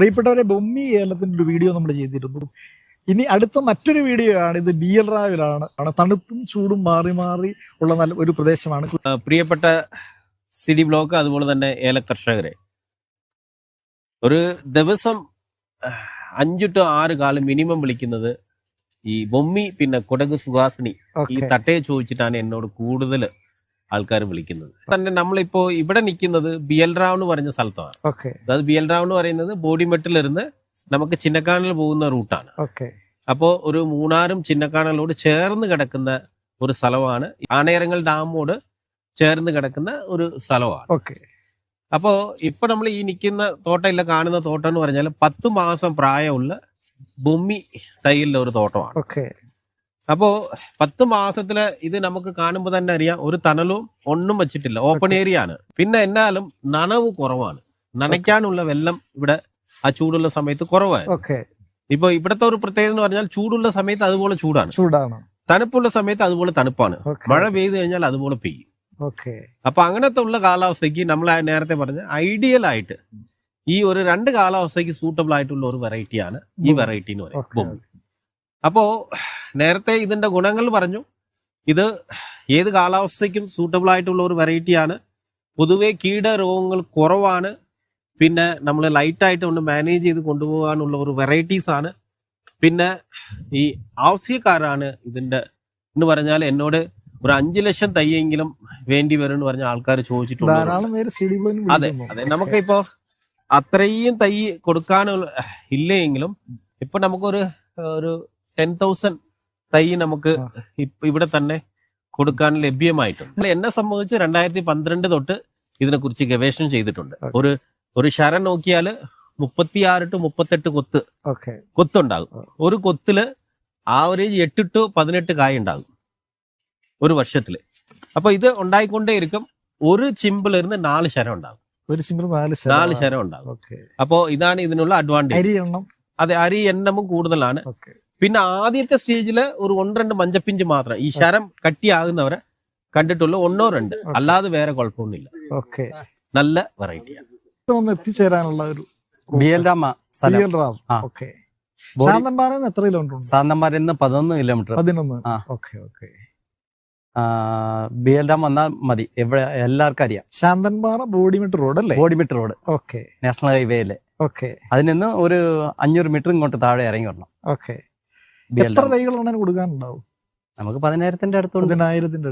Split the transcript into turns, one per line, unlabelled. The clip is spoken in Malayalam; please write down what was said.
പ്രിയപ്പെട്ടവരെ ബൊമ്മി ഏലത്തിന്റെ ഒരു വീഡിയോ നമ്മൾ ചെയ്തിരുന്നു. ഇനി അടുത്ത മറ്റൊരു വീഡിയോ ആണ് ഇത് ബി എൽ റാവിലാണ് ആണ് തണുപ്പും ചൂടും മാറി മാറി ഉള്ള നല്ല ഒരു പ്രദേശമാണ്.
പ്രിയപ്പെട്ട സിഡി ബ്ലോക്ക് അതുപോലെ തന്നെ ഏല കർഷകരെ. ഒരു ദിവസം അഞ്ചു ടു ആറ് കാലം മിനിമം വിളിക്കുന്നത് ഈ ബൊമ്മി പിന്നെ കൊടക് സുഹാസിനി. ഈ തട്ടയെ ചോദിച്ചിട്ടാണ് എന്നോട് കൂടുതൽ ആൾക്കാർ വിളിക്കുന്നത്. തന്നെ നമ്മളിപ്പോ ഇവിടെ നിൽക്കുന്നത് ബി എൽ റാവ് എന്ന് പറഞ്ഞ സ്ഥലത്താണ്.
ഓക്കെ.
അതായത് ബി എൽ റാവ് എന്ന് പറയുന്നത് ബോഡിമെട്ടിലിരുന്ന് നമുക്ക് ചിന്നക്കാനൽ പോകുന്ന റൂട്ടാണ്.
അപ്പോ
അപ്പോൾ ഒരു മൂന്നാറും ചിന്നക്കാനലോട് ചേർന്ന് കിടക്കുന്ന ഒരു സ്ഥലമാണ്. ആനയറങ്ങൾ ഡാമോട് ചേർന്ന് കിടക്കുന്ന ഒരു സ്ഥലമാണ്.
ഓക്കെ.
അപ്പോൾ ഇപ്പൊ നമ്മൾ ഈ നിൽക്കുന്ന തോട്ടമില്ല കാണുന്ന തോട്ടം എന്ന് പറഞ്ഞാൽ പത്ത് മാസം പ്രായമുള്ള ഭൂമി തൈയിലുള്ള ഒരു തോട്ടമാണ്. അപ്പോ പത്ത് മാസത്തിൽ ഇത് നമുക്ക് കാണുമ്പോൾ തന്നെ അറിയാം ഒരു തണലും ഒന്നും വെച്ചിട്ടില്ല. ഓപ്പൺ ഏരിയ ആണ്. പിന്നെ എന്നാലും നനവ് കുറവാണ്. നനയ്ക്കാനുള്ള വെള്ളം ഇവിടെ ആ ചൂടുള്ള സമയത്ത് കുറവാണ്. ഇപ്പൊ ഇവിടുത്തെ ഒരു പ്രത്യേകത എന്ന് പറഞ്ഞാൽ ചൂടുള്ള സമയത്ത് അതുപോലെ ചൂടാണ്.
ചൂടാണ്.
തണുപ്പുള്ള സമയത്ത് അതുപോലെ തണുപ്പാണ്. മഴ പെയ്തു കഴിഞ്ഞാൽ അതുപോലെ പെയ്യും.
ഓക്കെ.
അപ്പൊ അങ്ങനത്തെ ഉള്ള കാലാവസ്ഥയ്ക്ക് നമ്മൾ നേരത്തെ പറഞ്ഞ ഐഡിയൽ ആയിട്ട് ഈ ഒരു രണ്ട് കാലാവസ്ഥയ്ക്ക് സൂട്ടബിൾ ആയിട്ടുള്ള ഒരു വെറൈറ്റിയാണ് ഈ. വെറൈറ്റി എന്ന് പറയുന്നത്. അപ്പോ നേരത്തെ ഇതിന്റെ ഗുണങ്ങൾ പറഞ്ഞു. ഇത് ഏത് കാലാവസ്ഥയ്ക്കും സൂട്ടബിൾ ആയിട്ടുള്ള ഒരു വെറൈറ്റിയാണ് പൊതുവെ കീടരോഗങ്ങൾ കുറവാണ്. പിന്നെ നമ്മൾ ലൈറ്റ് ആയിട്ട് ഒന്ന് മാനേജ് ചെയ്ത് കൊണ്ടുപോകാനുള്ള ഒരു വെറൈറ്റീസ് ആണ്. പിന്നെ ഈ ആവശ്യക്കാരാണ് ഇതിന്റെ എന്ന് പറഞ്ഞാൽ എന്നോട് ഒരു അഞ്ചു ലക്ഷം തയ്യെങ്കിലും വേണ്ടി വരും എന്ന് പറഞ്ഞ ആൾക്കാർ ചോദിച്ചിട്ടുണ്ട്. അതെ അതെ. നമുക്കിപ്പോ അത്രയും തൈ കൊടുക്കാനുള്ള ഇല്ലെങ്കിലും ഇപ്പൊ നമുക്കൊരു ഒരു ടെൻ തൗസൻഡ് തൈ നമുക്ക്. ഇവിടെ തന്നെ കൊടുക്കാൻ ലഭ്യമായിട്ടുണ്ട്. എന്നെ സംബന്ധിച്ച് രണ്ടായിരത്തി പന്ത്രണ്ട് തൊട്ട് ഇതിനെക്കുറിച്ച് ഗവേഷണം ചെയ്തിട്ടുണ്ട്. ഒരു ഒരു ശരം നോക്കിയാൽ മുപ്പത്തിയാറ് ടു മുപ്പത്തെട്ട് കൊത്ത് കൊത്തുണ്ടാകും. ഒരു കൊത്തിൽ ആവറേജ് എട്ട് ടു പതിനെട്ട് കായ ഉണ്ടാകും ഒരു വർഷത്തിൽ. അപ്പൊ ഇത് ഉണ്ടായിക്കൊണ്ടേയിരിക്കും. ഒരു ചിമ്പിളിരുന്ന് നാല് ശരം ഉണ്ടാകും.
ഒരു സിമ്പിൾ നാല്
നാല് ശരം ഉണ്ടാകും. അപ്പോ ഇതാണ് ഇതിനുള്ള അഡ്വാന്റേജ്
അരി എണ്ണം?
അതെ അരി എണ്ണമും കൂടുതലാണ്. പിന്നെ ആദ്യത്തെ സ്റ്റേജിൽ ഒരു ഒന്ന് രണ്ട് മഞ്ചപ്പിഞ്ച് മാത്രം. ഈ ശരം കട്ടിയാകുന്നവരെ കണ്ടിട്ടുള്ള ഒന്നോ രണ്ട്. അല്ലാതെ വേറെ കുഴപ്പമൊന്നുമില്ല.
ഓക്കെ.
നല്ല വെറൈറ്റിയാണ്
ഒന്ന് എത്തിച്ചേരാനുള്ള ഒരു
ബി എൽ രാമ സ്ഥലം
ബി എൽ റാം
ആ.
ഓക്കെ.
ബോഡി-
ശാന്തൻപാറയിൽ നിന്ന് എത്ര കിലോമീറ്റർ ഉണ്ട്?
സാന്തന്മാരിൽ നിന്ന് പതിനൊന്ന് കിലോമീറ്റർ
പതിനൊന്ന്.
ആ.
Okay okay.
B L Ram വന്നാൽ മതി. എവിടെ എല്ലാവർക്കും അറിയാം.
ശാന്തൻപാറ ബോഡിമെട്ട് റോഡ് അല്ലേ
ബോഡിമിറ്റർ റോഡ്.
ഓക്കെ.
നാഷണൽ ഹൈവേയിലെ.
ഓക്കെ.
അതിൽ നിന്ന് ഒരു അഞ്ഞൂറ് മീറ്റർ ഇങ്ങോട്ട് താഴെ ഇറങ്ങി വരണം.
ഓക്കെ. എത്ര തൈകൾ കൊടുക്കാനുണ്ടാവും?
നമുക്ക് പതിനായിരത്തിന്റെ അടുത്തുണ്ട്.
പതിനായിരത്തിന്റെ